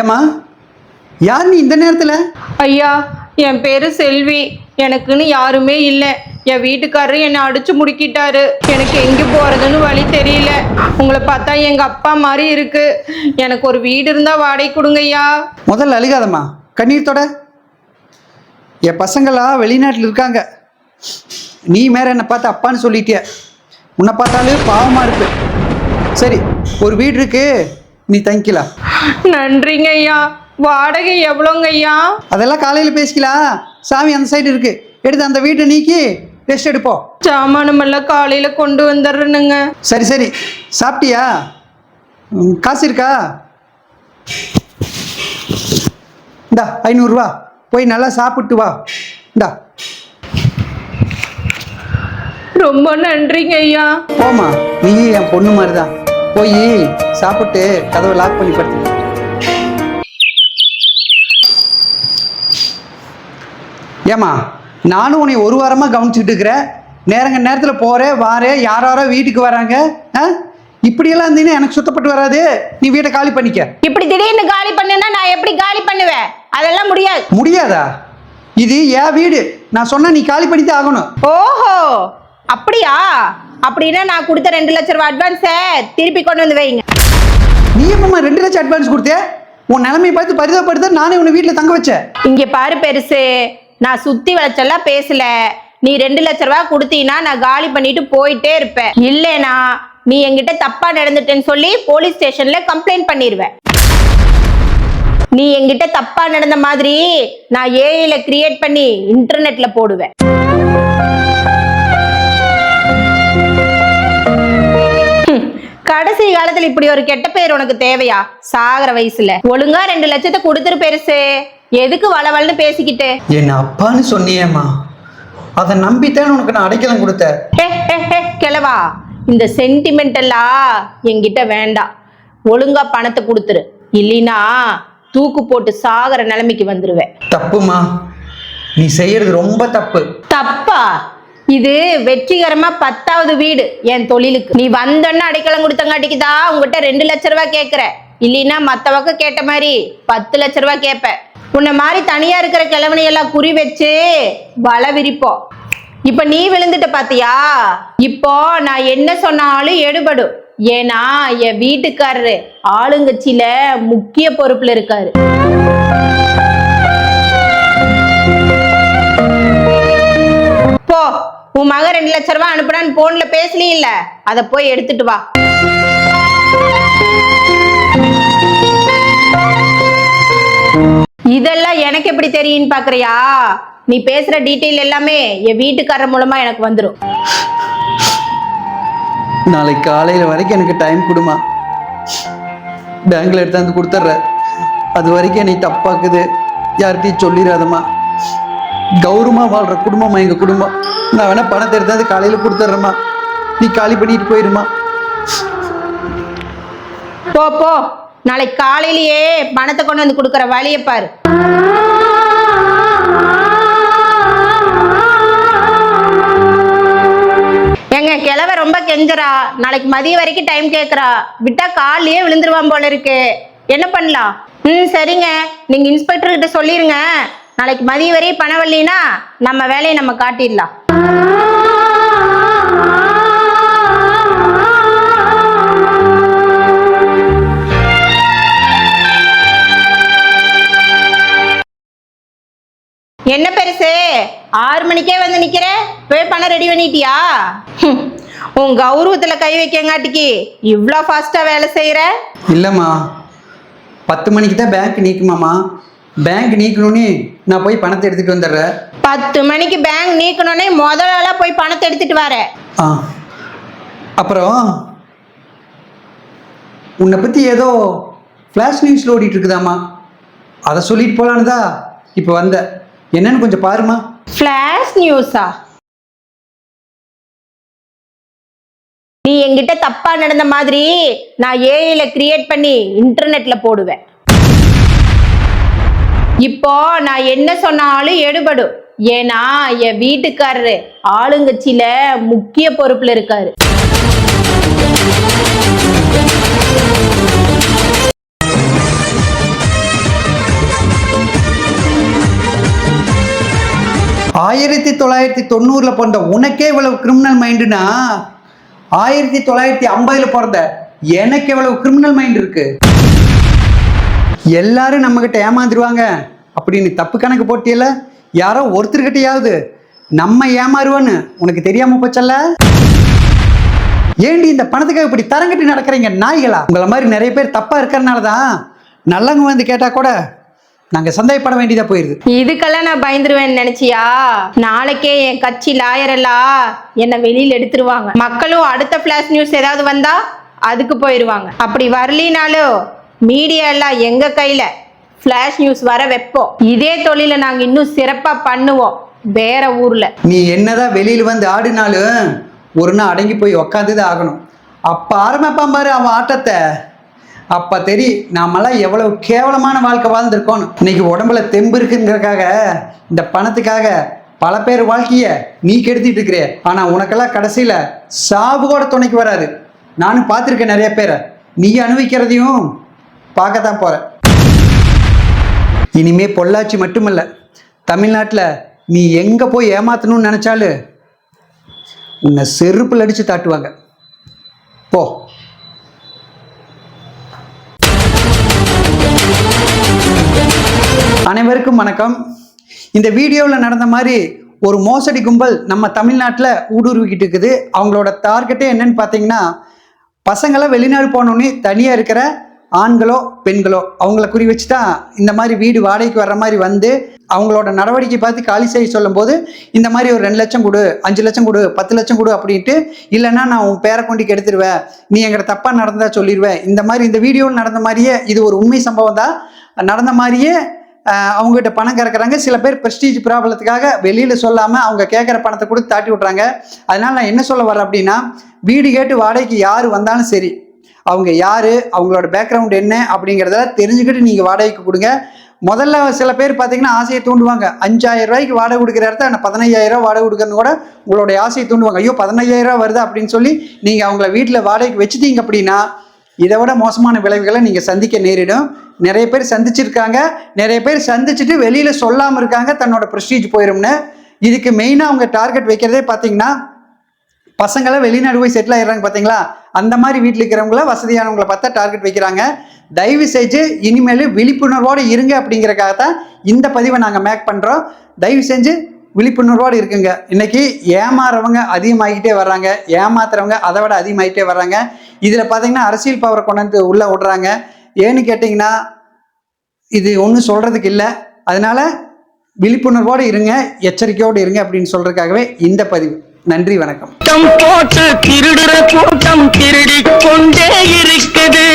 ஏம்மா? யார் நீ இந்த நேரத்தில்? ஐயா என் பேரு செல்வி. எனக்குன்னு யாருமே இல்லை. என் வீட்டுக்காரரு என்னை அடிச்சு முடுக்கிட்டாரு. எனக்கு எங்கே போறதுன்னு வழி தெரியல. உங்களை பார்த்தா எங்க அப்பா மாதிரி இருக்கு. எனக்கு ஒரு வீடு இருந்தா வாடகை கொடுங்க ஐயா. முதல்ல அழுகாதம்மா. கண்ணீர் தொட. என் பசங்களாம் வெளிநாட்டில் இருக்காங்க. நீ மேல என்னை பார்த்து அப்பான்னு சொல்லிட்டிய. உன்னை பார்த்தாலே பாவமாக இருக்கு. சரி ஒரு வீடு இருக்கு. நீ தங்கிக்கலாம் நன்றிங்க ஐயா. வாடகை எவ்வளோங்க ஐயா? அதெல்லாம் காலையில் பேசிக்கலாம் சாமி அந்த சைடு இருக்கு. எடுத்து அந்த வீட்டை நீக்கி ரெஸ்ட் எடுப்போம் சாமானமெல்லாம் காலையில கொண்டு வந்துடுறேனுங்க. சரி சரி. சாப்பிட்டியா? ம், காசு இருக்கா? இந்தா ஐநூறுரூவா போய் நல்லா சாப்பிட்டு வா. இந்தா. ரொம்ப நன்றிங்க ஐயா. போம்மா. நீ என் பொண்ணு மாதிரி தான் போய் சாப்பிட்டு கதவை லாக் பண்ணி படுத்து ஏம்மா நானும் உன்னை ஒரு வாரமாக கவனிச்சுட்டு இருக்கிறேன் நேரங்க நேரத்தில் போகிறேன் வாரேன் யார் யாரோ வீட்டுக்கு வராங்க. ஆ? இப்படியெல்லாம் இருந்தீங்கன்னா எனக்கு சுத்தப்பட்டு வராது. நீ வீட்டை காலி பண்ணிக்க. இப்படி திடீர்னு காலி பண்ணுனா நான் எப்படி காலி பண்ணுவேன்? அதெல்லாம் முடியாது. முடியாதா? இது என் வீடு. நான் சொன்னா நீ காலி பண்ணி தான் ஆகணும். ஓஹோ அப்படியா? அப்படின்னா நான் கொடுத்த ரெண்டு லட்ச ரூபாய் அட்வான்ஸை திருப்பி கொண்டு வந்து வைங்க. நீ எப்பமா ரெண்டு லட்சம் அட்வான்ஸ் கொடுத்தே? உன் நிலைமையை பார்த்து பரிதாபப்படுத்த நானே உன்னை வீட்டில் தங்க வச்சேன். இங்க பாரு பெருசு நான் சுத்தி வளைச்செல்லாம் பேசல. நீ ரெண்டு லட்ச ரூபாய் கொடுத்தீங்கன்னா நான் காலி பண்ணிட்டு போயிட்டே இருப்பேன். இல்லைனா நீ என்கிட்ட தப்பா நடந்துட்டேன்னு சொல்லி போலீஸ் ஸ்டேஷன்ல கம்ப்ளைண்ட் பண்ணிடுவேன் நீ என்கிட்ட தப்பா நடந்த மாதிரி நான் ஏஐல கிரியேட் பண்ணி இன்டர்நெட்ல போடுவேன். கடைசி காலத்துல இப்படி ஒரு கெட்ட பேர் உனக்கு தேவையா? சாகர வயசுல. ஒழுங்கா ரெண்டு லட்சத்தை கொடுத்துரு பெருசு. எதுக்கு வளவல்னு பேசிக்கிட்டு? என் அப்பான்னு சொன்னியேம்மா. அதை நம்பித்தான் உனக்கு நான் அடைக்கலம் கொடுத்தேன். ஹே, ஹே, ஹே, கிழவா இந்த சென்டிமெண்ட் எல்லாம் என்கிட்ட வேண்டாம். ஒழுங்கா பணத்தை கொடுத்துரு. இல்லைனா தூக்கு போட்டு சாகர நிலைமைக்கு வந்துருவேன். தப்புமா நீ செய்யறது ரொம்ப தப்பு. தப்பா? இது வெற்றிகரமா பத்தாவது வீடு என் தொழிலுக்கு. நீ வந்தோன்னு அடைக்கலம் கொடுத்தங்காட்டிக்கு தான் உங்ககிட்ட ரெண்டு லட்ச ரூபா கேட்குற இல்லைன்னா மத்தவங்க கேட்ட மாதிரி பத்து லட்ச ரூபாய் கேட்பேன் உன்னை மாதிரி தனியா இருக்கிற கிழவனையெல்லாம் குறி வச்சு வள விரிப்போம் இப்ப நீ விழுந்துட்ட பாத்தியா? இப்போ நான் என்ன சொன்னாலும் எடுபடும். ஏன்னா என் வீட்டுக்காரரு ஆளுங்கட்சியில முக்கிய பொறுப்புல இருக்காரு. உன் மக ரெண்டு லட்ச ரூபாய் அனுப்புனான்னு போன்ல பேசலி இல்ல அத போய் எடுத்துட்டு வா. இதெல்லாம் எனக்கு எப்படி தெரியும்னு பாக்குறியா? நீ பேசுற டீட்டெயில் எல்லாமே என் வீட்டுக்காரர் மூலமா எனக்கு வந்துடும் நாளைக்கு காலையில் வரைக்கும் எனக்கு டைம் கொடுமா. பேங்க்ல எடுத்தாந்து கொடுத்துட்ற அது வரைக்கும் நீ தப்பாக்குது. யார்கிட்டையும் சொல்லிடாதம்மா. கௌரவமாக வாழ்கிற குடும்பமா எங்கள் குடும்பம்? நான் வேணால் பணத்தை எடுத்தாது காலையில் கொடுத்துட்றேம்மா. நீ காலி பண்ணிட்டு போயிருமா போ போ. நாளைக்கு காலையிலேயே பணத்தை கொண்டு வந்து கொடுக்குற வழியை பாரு. எங்க கிழவ ரொம்ப கெஞ்சுறா. நாளைக்கு மதியம் வரைக்கும் டைம் கேட்குறா விட்டா காலையே விழுந்துருவான் போல இருக்கு. என்ன பண்ணலாம்? ம் சரிங்க. நீங்க இன்ஸ்பெக்டர் கிட்ட சொல்லிருங்க. நாளைக்கு மதியம் வரையும் பணம் வரலைன்னா நம்ம வேலையை நம்ம காட்டிடலாம். என்ன பெருசு? ஆறு மணிக்கே வந்து நிக்கிற? போய் பணம் ரெடி பண்ணிட்டியா? உன் கௌரவத்துல கை வைக்கங்காட்டிக்கு இவ்வளோ ஃபாஸ்டா வேலை செய்யற இல்லைம்மா பத்து மணிக்கு தான் பேங்க் நீக்குமாம்மா. பேங்க் நீக்கணும்னு நான் போய் பணத்தை எடுத்துகிட்டு வந்துடுறேன். பத்து மணிக்கு பேங்க் நீக்கணும்னே முதல்ல போய் பணத்தை எடுத்துட்டு வர. ஆ. அப்புறம் உன்னை பற்றி ஏதோ ஃப்ளாஷ் நியூஸில் ஓடிட்டு இருக்குதாம்மா. அதை சொல்லிட்டு போலான்னு தான் இப்போ வந்த என்னன்னு கொஞ்சம் பாருமா ஃப்ளாஷ் நியூஸா நீ என்கிட்ட தப்பா நடந்த மாதிரி நான் ஏஐல கிரியேட் பண்ணி இன்டர்நெட்ல போடுவேன். இப்போ நான் என்ன சொன்னாலும் எடுபடும். ஏன்னா என் வீட்டுக்காரரு ஆளுங்கட்சியில முக்கிய பொறுப்புல இருக்காரு. ஆயிரத்தி தொள்ளாயிரத்தி தொண்ணூறுல பிறந்த உனக்கே இவ்வளவு கிரிமினல் மைண்டுனா ஆயிரத்தி தொள்ளாயிரத்தி ஐம்பதுல பிறந்த எனக்கு எவ்வளவு கிரிமினல் மைண்ட் இருக்கு. எல்லாரும் நம்மகிட்ட ஏமாந்துருவாங்க. அப்படின்னு தப்பு கணக்கு போட்டியில் யாரோ ஒருத்தர்கிட்டையாவது நம்ம ஏமாறுவோன்னு உனக்கு தெரியாம போச்சல்ல? ஏண்டி இந்த பணத்துக்காக இப்படி தரங்கட்டி நடக்கிறீங்க நாய்களா? உங்களை மாதிரி நிறைய பேர் தப்பா இருக்கிறனால தான் நல்லவங்க வந்து கேட்டா கூட நாங்க சந்தேகப்பட வேண்டியதா போயிருது. இதுக்கெல்லாம் நான் பயந்துருவேன்னு நினைச்சியா? நாளைக்கே என் கட்சி லாயர் எல்லாம் என்னை வெளியில எடுத்துருவாங்க. மக்களும் அடுத்த பிளாஷ் நியூஸ் ஏதாவது வந்தா அதுக்கு போயிருவாங்க. அப்படி வரலினாலும் மீடியா எல்லாம் எங்க கையில? ஃப்ளாஷ் நியூஸ் வர வைப்போம். இதே தொழிலை நாங்க இன்னும் சிறப்பா பண்ணுவோம். வேற ஊர்ல. நீ என்னதான் வெளியில வந்து ஆடினாலும் ஒரு நாள் அடங்கி போய் உக்காந்துதான் ஆகணும். அப்ப ஆரம்பிப்பான் பாரு அவன் ஆட்டத்தை. அப்ப தெரியும் நாமெல்லாம் எவ்வளவு கேவலமான வாழ்க்கை வாழ்ந்திருக்கோம். இன்னைக்கு உடம்புல தெம்பு இருக்குங்கிறதுக்காக இந்த பணத்துக்காக பல பேர் வாழ்க்கைய நீ கெடுத்திட்டு இருக்கிற. ஆனா உனக்கெல்லாம் கடைசியில சாவு கூட துணைக்கு வராது. நானும் பார்த்துருக்கேன் நிறைய பேரை. நீ அனுபவிக்கிறதையும் பார்க்கத்தான் போகிறேன் இனிமே பொள்ளாச்சி மட்டுமல்ல தமிழ்நாட்டில் நீ எங்கே போய் ஏமாத்தணும்னு நினச்சாலும் உன்னை செருப்பில் அடித்து தாட்டுவாங்க. போ. அனைவருக்கும் வணக்கம். இந்த வீடியோவில் நடந்த மாதிரி ஒரு மோசடி கும்பல் நம்ம தமிழ்நாட்டில் ஊடுருவிக்கிட்டு இருக்குது. அவங்களோட டார்கெட்டே என்னன்னு பார்த்தீங்கன்னா பசங்களை வெளிநாடு போனோன்னே தனியாக இருக்கிற ஆண்களோ பெண்களோ அவங்கள குறி வச்சு தான் இந்த மாதிரி வீடு வாடகைக்கு வர்ற மாதிரி வந்து அவங்களோட நடவடிக்கை பார்த்து காலி செய்ய சொல்லும்போது இந்த மாதிரி ஒரு ரெண்டு லட்சம் கொடு அஞ்சு லட்சம் கொடு பத்து லட்சம் கொடு அப்படின்ட்டு இல்லைன்னா நான் உன் பேரை கொண்டு கெடுத்துருவேன் நீ எங்கிட்ட தப்பாக நடந்தா சொல்லிடுவேன் இந்த மாதிரி இந்த வீடியோவில் நடந்த மாதிரியே இது ஒரு உண்மை சம்பவம் தான். நடந்த மாதிரியே அவங்ககிட்ட பணம் கறக்குறாங்க. சில பேர் ப்ரெஸ்டீஜ் ப்ராப்ளத்துக்காக வெளியில் சொல்லாமல் அவங்க கேட்குற பணத்தை கொடுத்து தாட்டி விட்றாங்க அதனால நான் என்ன சொல்ல வரேன் அப்படின்னா வீடு கேட்டு வாடகைக்கு யார் வந்தாலும் சரி அவங்க யார் அவங்களோட பேக்ரவுண்ட் என்ன அப்படிங்கிறத தெரிஞ்சுக்கிட்டு நீங்கள் வாடகைக்கு கொடுங்க. முதல்ல சில பேர் பார்த்தீங்கன்னா ஆசையை தூண்டுவாங்க. அஞ்சாயிரம் ரூபாய்க்கு வாடகை கொடுக்குற இடத்த நான் பதினையாயிரம் ரூபா வாடகை கொடுக்குறன்னு கூட உங்களுடைய ஆசையை தூண்டுவாங்க. ஐயோ பதினையாயிரம் ரூபா வருது அப்படின்னு சொல்லி நீங்கள் அவங்கள வீட்டில் வாடகைக்கு வச்சுட்டீங்க அப்படின்னா இதை விட மோசமான விளைவுகளை நீங்கள் சந்திக்க நேரிடும். நிறைய பேர் சந்திச்சிருக்காங்க. நிறைய பேர் சந்திச்சுட்டு வெளியில் சொல்லாமல் இருக்காங்க. தன்னோட ப்ரெஸ்டீஜ் போயிரும்னு. இதுக்கு மெயினாக அவங்க டார்கெட் வைக்கிறதே பார்த்தீங்கன்னா பசங்களை வெளிநாடு போய் செட்டில் ஆயிடுறாங்க பார்த்தீங்களா? அந்த மாதிரி வீட்டில் இருக்கிறவங்கள வசதியானவங்களை பார்த்தா டார்கெட் வைக்கிறாங்க. தயவு செஞ்சு இனிமேல் விழிப்புணர்வோடு இருங்க அப்படிங்கிறக்காக தான் இந்த பதிவை நாங்கள் மேக் பண்ணுறோம் தயவு செஞ்சு விழிப்புணர்வோடு இருக்குங்க. இன்றைக்கி ஏமாறவங்க அதிகமாகிட்டே வர்றாங்க. ஏமாத்துறவங்க அதை விட அதிகமாகிட்டே வர்றாங்க. இதில் பார்த்தீங்கன்னா அரசியல் பவரை கொண்டு வந்து உள்ளே விடுறாங்க. ஏன்னு கேட்டிங்கன்னா இது ஒன்றும் சொல்கிறதுக்கு இல்லை. அதனால் விழிப்புணர்வோடு இருங்க எச்சரிக்கையோடு இருங்க அப்படின்னு சொல்கிறதுக்காகவே இந்த பதிவு. நன்றி வணக்கம். போட்டு திருடுற கூட்டம் திருடி கொண்டே இருக்குது.